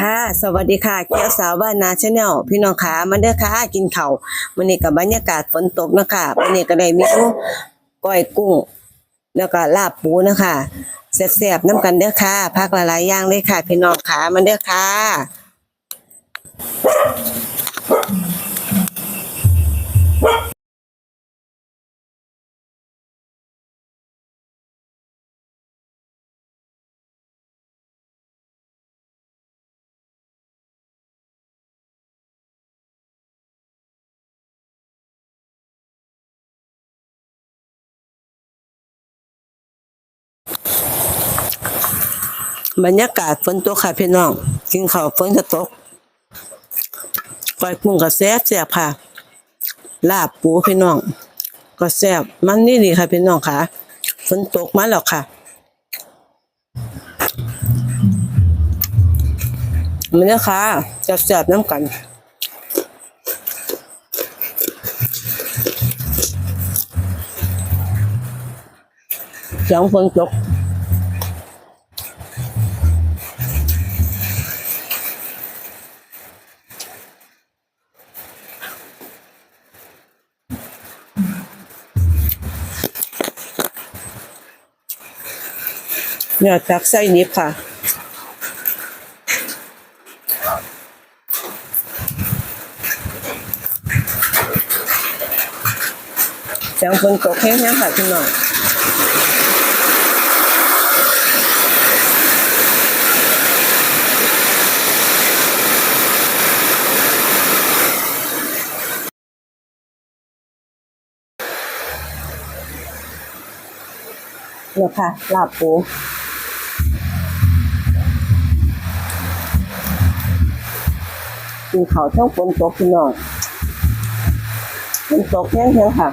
ค่ะสวัสดีค่ะเกียวสาวบ้านนาชาแนลพี่น้องขามันเด้อค่ะกินเข่าวมื้อนี้กับบรรยากาศฝนตกนะคะมันนี้ก็ได้เมนูก้อยกุ้ง แล้วก็ลาบปูนะคะแซ่บๆน้ำกันเด้อค่ะพักหลายๆอย่างเลยค่ะ พี่น้องขามันเด้อค่ะ บรรยากาศฝนตกค่ะพี่น้อง กินข้าวฝนจะตกก้อยกุ้งก็แซ่บแซ่บค่ะ ลาบปูพี่น้อง ก็แซ่บมันนี่ดีค่ะพี่น้องค่ะฝนตกมาแล้วค่ะมันเนี่ยค่ะแซ่บน้ำกันเสียงฝนตก เนี่ยตักไส้นิบค่ะ เสียงฝนตกแห้งๆค่ะพี่น้องเนี่ยค่ะลาบปู กินข้าวเท่าฝนตกพี่น้องฝนตกแห้งๆค่ะ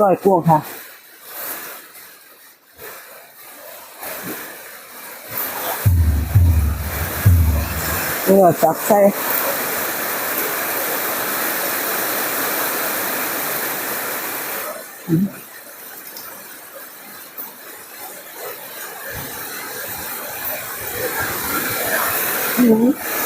ก้อยกุ้งค่ะเนื้จับใส่อืม